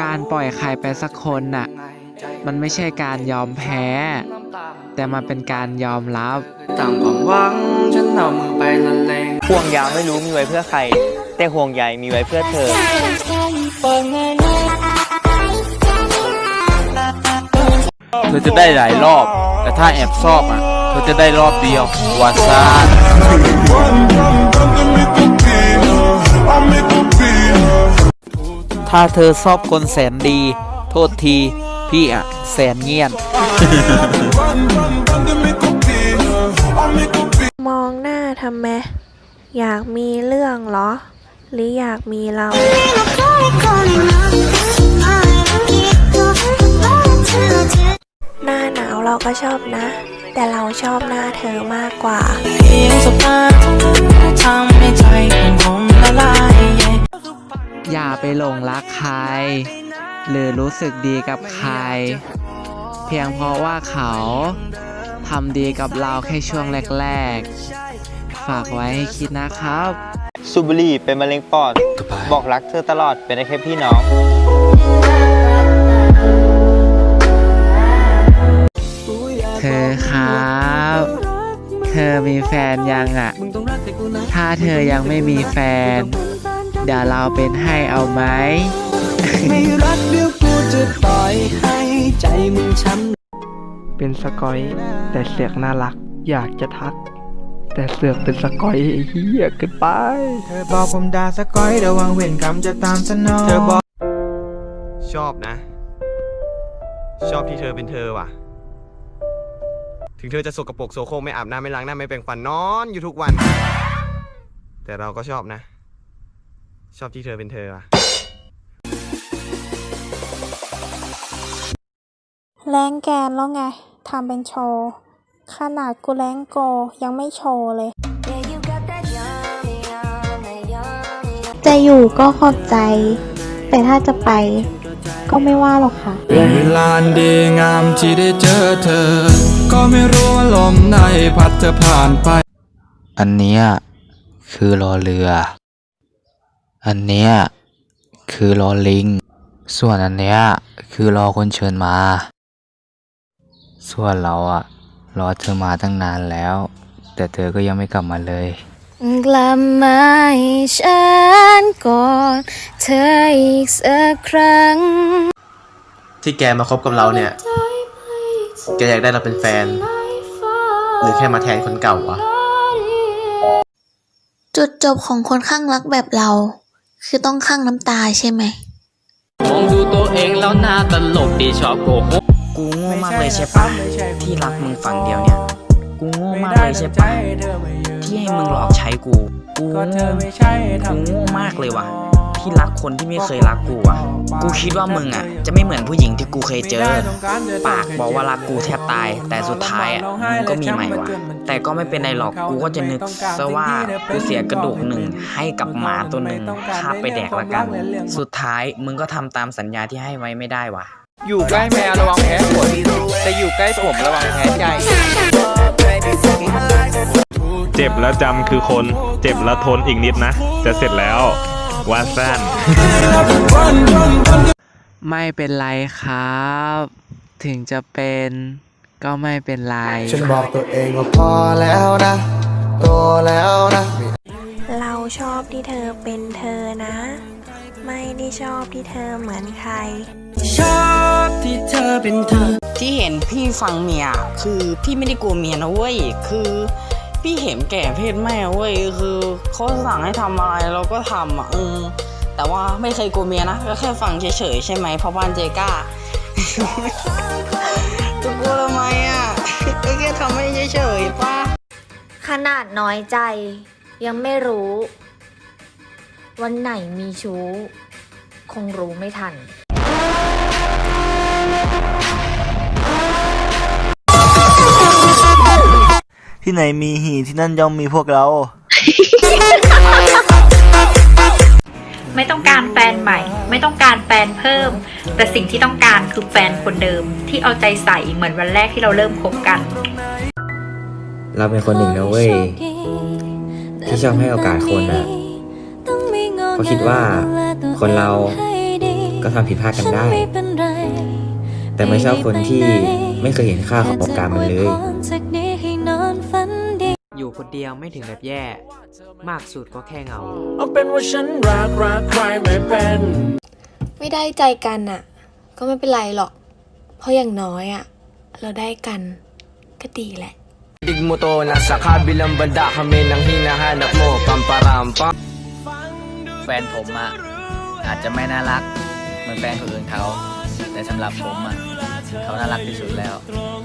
การปล่อยใครไปสักคนน่ะ มันไม่ใช่การยอมแพ้ แต่มันเป็นการยอมรับตามความหวังฉันเอามือไปละเลงห่วงยางไม่รู้มีไว้เพื่อใคร แต่ห่วงใยมีไว้เพื่อเธอ เธอจะได้หลายรอบ แต่ถ้าแอบชอบอะ เธอจะได้รอบเดียววาซา ถ้าเธอชอบคนแสนดี โทษทีพี่อะแสนเงียน มองหน้าทำไม อยากมีเรื่องเหรอ หรืออยากมีเรา หน้าหนาวเราก็ชอบนะ แต่เราชอบหน้าเธอมากกว่า เพียงสบตา ไปหลงรักใคร หรือรู้สึกดีกับใคร เพียงเพราะว่าเขาทำดีกับเราแค่ช่วงแรกๆ ฝากไว้ให้คิดนะครับสูบบุหรี่เป็นมะเร็งปอด บอกรักเธอตลอดเป็นได้แค่พี่น้อง เธอครับ เธอมีแฟนยังอะมึงต้องรักแต่กูนะถ้าเธอยังไม่มีแฟน เดี๋ยวเราเป็นให้เอาไหม ไม่รักเดี๋ยวกูจะปล่อยให้ใจมึงช้ำเป็นสกอย แต่เสือกน่ารัก อยากจะทัก แต่เสือกเป็นสกอยไอ้เหี้ยเกินไป เธอบอกผมด่าสก้อยระวังเวรกรรมจะตามสนองเธอบอกชอบนะ ชอบที่เธอเป็นเธอว่ะ ถึงเธอจะสกปรกโซโครกไม่อาบน้ำไม่ล้างหน้าไม่แปรงฟันนอนอยู่ทุกวัน แต่เราก็ชอบนะ ชอบที่เธอเป็นเธอว่ะ แรงแกนแล้วไงทำเป็นโชว์ ขนาดกูแรงโกยังไม่โชว์เลย จะอยู่ก็ขอบใจ แต่ถ้าจะไป ก็ไม่ว่าหรอกค่ะ เป็นเวลาอันดีงามที่ได้เจอเธอ ก็ไม่รู้ว่าลมในพัดเธอผ่านไป อันเนี้ยคือรอเรือ อันเนี้ยคือรอลิง ส่วนอันเนี้ยคือรอคนเชิญมา ส่วนเราอะรอเธอมาตั้งนานแล้ว แต่เธอก็ยังไม่กลับมาเลย กลับมาให้ฉันก่อนเธออีกสักครั้ง ที่แกมาคบกับเราเนี่ย แกอยากได้เราเป็นแฟน หรือแค่มาแทนคนเก่าวะ จุดจบของคนข้างรักแบบเรา คือต้องข้างน้ำตาใช่ไหมมองดูตัวเองแล้วหน้าตลกดีชอบโกหกกูโง่มากเลยใช่ปะที่รักมึงฝั่งเดียวเนี่ย กูโง่มากเลยใช่ปะที่ให้มึงหลอกใช้กู กูโง่กูโง่มากเลยว่ะ ที่รักคนที่ไม่เคยรักกูอะ กูคิดว่ามึงอะ จะไม่เหมือนผู้หญิงที่กูเคยเจอ ปากบอกว่ารักกูแทบตาย แต่สุดท้ายอะมึงก็มีใหม่ว่ะ แต่ก็ไม่เป็นไรหรอก กูก็จะนึกซะว่ากูเสียกระดูกหนึ่งให้กับหมาตัวหนึ่งคาบไปแดกละกัน สุดท้ายมึงก็ทำตามสัญญาที่ให้ไว้ไม่ได้ว่ะ อยู่ใกล้แมวระวังแพ้ขนแต่อยู่ใกล้ผมระวังแพ้ใจเจ็บแล้วจำคือคน เจ็บแล้วทนอีกนิดนะ จะเสร็จแล้ว วาสั้นไม่เป็นไรครับ ถึงจะเป็นก็ไม่เป็นไร ฉันบอกตัวเองว่าพอแล้วนะโตแล้วนะ เราชอบที่เธอเป็นเธอนะ ไม่ได้ชอบที่เธอเหมือนใคร ชอบที่เธอเป็นเธอ ที่เห็นพี่ฟังเมียคือพี่ไม่ได้กลัวเมียนะเว้ยคือ พี่เห็นแก่เพศแม่เว้ยคือเขาสั่งให้ทำอะไรเราก็ทำอะอืมแต่ว่าไม่เคยกลัวเมียนะก็แค่ฟังเฉยๆใช่ไหมเพราะบ้านเจก้าจะกลัวทำไมอะก็แค่ทำให้เฉยๆป้าขนาดน้อยใจ ยังไม่รู้ วันไหนมีชู้ คงรู้ไม่ทัน ที่ไหนมีหีที่นั่นย่อมมีพวกเรา ไม่ต้องการแฟนใหม่ ไม่ต้องการแฟนเพิ่ม แต่สิ่งที่ต้องการคือแฟนคนเดิม ที่เอาใจใส่เหมือนวันแรกที่เราเริ่มคบกัน เราเป็นคนหนึ่งนะเว้ย ที่ชอบให้โอกาสคนอะเพราะคิดว่าคนเราก็ทำผิดพลาดกันได้ไม่เป็นไรแต่ไม่ชอบคนที่ไม่เคยเห็นค่าของโอกาสมันเลย คนเดียวไม่ถึงแบบแย่ มากสุดก็แค่เหงา เอาเป็นว่าฉันรักรักใครไม่เป็น ไม่ได้ใจกันอะก็ไม่เป็นไรหรอก เพราะอย่างน้อยอะเราได้กันก็ดีแหละ Dig mo to, nasa kabilang banda kami nang hinahanap mo Pamparampa แฟนผมอะอาจจะไม่น่ารัก เหมือนแฟนคนอื่นเขา แต่สำหรับผมอะเขาน่ารักที่สุดแล้วตรง